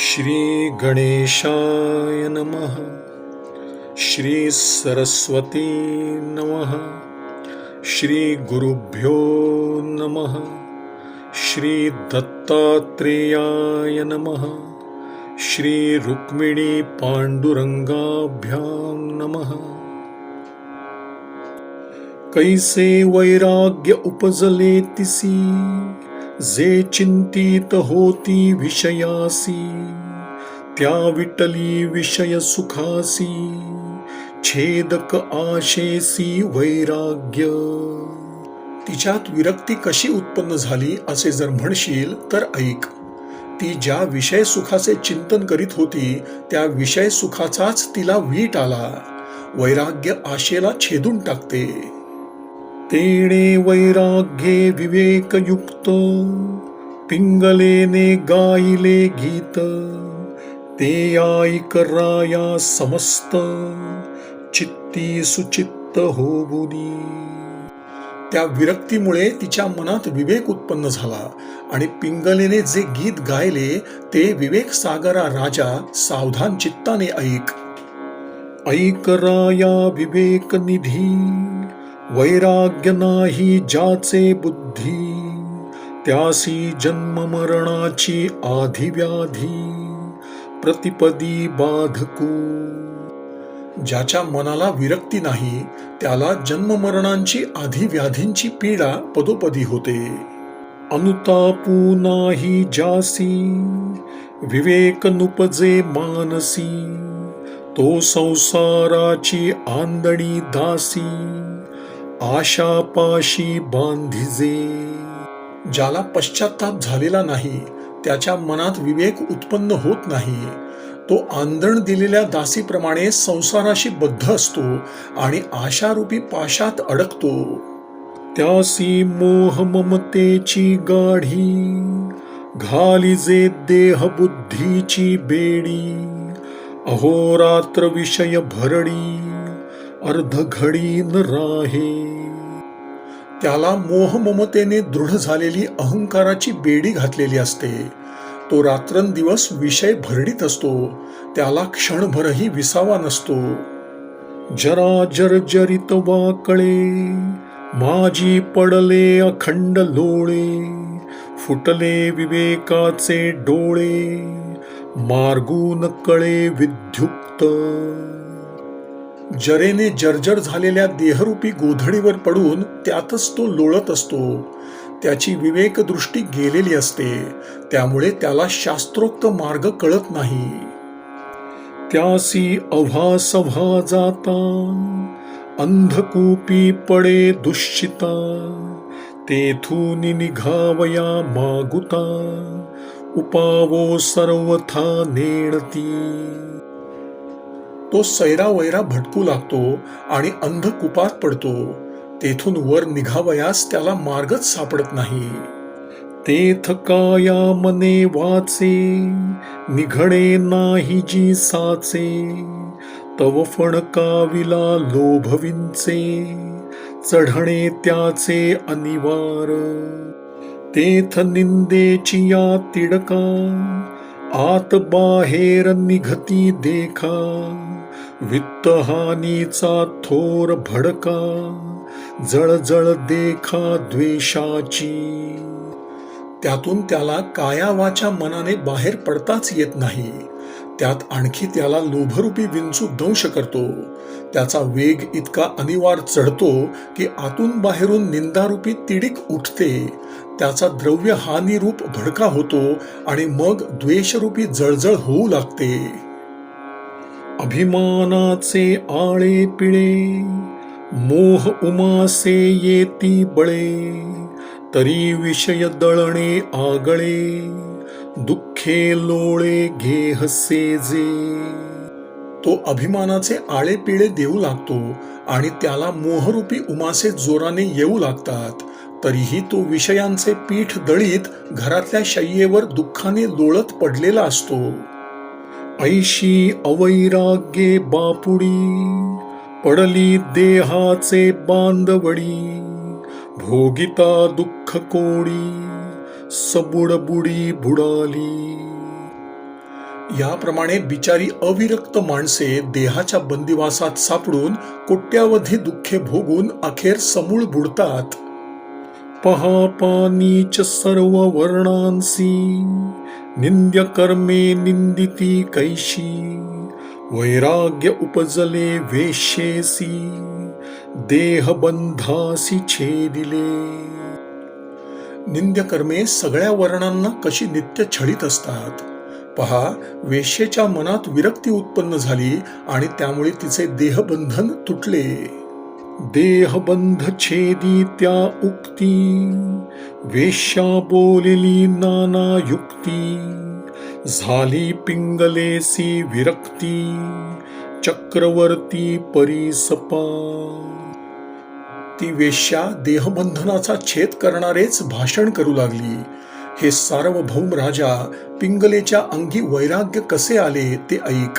श्री गणेशाय नमः। श्री सरस्वती नमः। श्री गुरुभ्यो नमः। श्री दत्तात्रेयाय नमः। श्री रुक्मिणी पांडुरंगाभ्याम नमः। कैसे वैराग्य उपजले तिसी जे चिंतित होती विषयासी त्या विटली विषय सुखासी छेदक आशेसी वैराग्य. तिच्यात विरक्ती कशी उत्पन्न झाली असे जर म्हणशील तर ऐक. ती ज्या विषय सुखाचे चिंतन करीत होती त्या विषय सुखाचाच तिला वीट आला. वैराग्य आशेला छेदून टाकते. तेणे वैराग्ये विवेकयुक्त पिंगलेने गायले गीत ते ऐक राया समस्त चित्ती सुचित्त होबुनी. त्या विरक्तीमुळे तिच्या मनात विवेक उत्पन्न झाला आणि पिंगलेने जे गीत गायले ते विवेक सागरा राजा सावधान चित्ताने ऐक. ऐक राया विवेक निधी वैराग्य नाही ज्याचे बुद्धी त्यासी जन्म मरणाची आधी व्याधी प्रतिपदी बाधकू. ज्याच्या मनाला विरक्ती नाही त्याला जन्म मरणांची आधी व्याधींची पीडा पदोपदी होते. अनुतापू नाही जासी विवेक नुपजे मानसी तो संसाराची आंदणी दासी. आशापाशी बांधिजे. ज्याला पश्चाताप झालेला नाही त्याच्या मनात विवेक उत्पन्न होत नाही. तो आंदण दिलेल्या दासीप्रमाणे संसाराशी बद्ध असतो आणि आशारूपी पाशात अडकतो. त्यासी मोह ममतेची गाढी घालिजे देह बुद्धीची बेडी अहोरात्र विषय भरडी अर्ध घडी न राहे. त्याला मोह ममतेने दृढ झालेली अहंकाराची बेडी घातलेली असते. तो रात्रंदिवस विषय भरडीत असतो. त्याला क्षणभरही विसावा नसतो. जरा जर्जरित वाकळे माझी पडले अखंड लोळे फुटले विवेकाचे डोळे मार्गून कळे विद्युक्त. जरेने जर्जर झालेल्या देहरूपी गोधडीवर पडून त्यातच तो लोळत असतो. त्याची विवेकदृष्टी गेलेली असते. त्यामुळे त्याला शास्त्रोक्त मार्ग कळत नाही. त्यासी अभासभा जाता अंधकूपी पडे दुश्चिता तेथून निघावया मागुता उपावो सर्वथा नेणती. तो सैरावैरा भटकू लागतो आणि अंधकुपात पडतो. तेथून वर निघावयास त्याला मार्गच सापडत नाही. तेथ काया मने वाचे निघणे नाही जी साचे. तव फणकाविला लोभविंचे चढणे त्याचे अनिवार. तेथ निंदेची या तिडका आत बाहेर निघती देखा वित्तहानीचा थोर भडका जळजळ देखा द्वेषाची. त्यातून त्याला कायावाच्या मनाने बाहेर पडताच येत नाही. त्यात आणखी त्याला लोभरूपी विंचू दंश करतो. त्याचा वेग इतका अनिवार चढतो की आतून बाहेरून निंदारूपी तिडीक उठते. त्याचा द्रव्य हानी रूप भडका होतो आणि मग द्वेषरूपी जळजळ होऊ लागते. अभिमानाचे आळे पिळे मोह उमासे येती बळे तरी विषय दळणे आगळे. दुःखे लोळे घेहसे जे. तो अभिमानाचे आळे पिळे देऊ लागतो आणि त्याला मोहरूपी उमासे जोराने येऊ लागतात. तरीही तो विषयांचे पीठ दळीत घरातल्या शय्येवर दुःखाने लोळत पडलेला असतो. ऐशी अवैराग्ये बापुडी पडली देहाचे बांधवडी भोगिता दुःख कोडी. सबुडबुडी बुडाली. याप्रमाणे बिचारी अविरक्त माणसे देहाच्या बंदिवासात सापडून कोट्यावधी दुःखे भोगून अखेर समूळ बुडतात. पहा पानीच सर्व वर्णांसी निंद्य कर्मे निंदिती कैशी वैराग्य उपजले वेशेसी देहबंधासी छेदिले. निंद्यकर्मे सगळ्या वर्णांना कशी नित्य छळीत असतात? पहा वेश्येच्या मनात विरक्ती उत्पन्न झाली आणि त्यामुळे तिचे देहबंधन तुटले. देहबंध छेदी त्या उक्ती वेश्या बोलली नाना युक्ती झाली पिंगलेसी विरक्ती चक्रवर्ती परिसपा ती वेश्या देहबंधनाचा छेद करणारेच भाषण करू लागली. हे सार्वभौम राजा पिंगलेच्या अंगी वैराग्य कसे आले ते ऐक.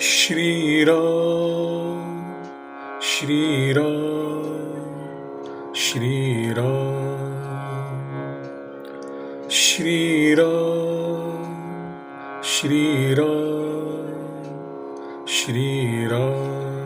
श्रीराम श्रीराम श्रीराम श्रीराम श्रीराम श्रीराम.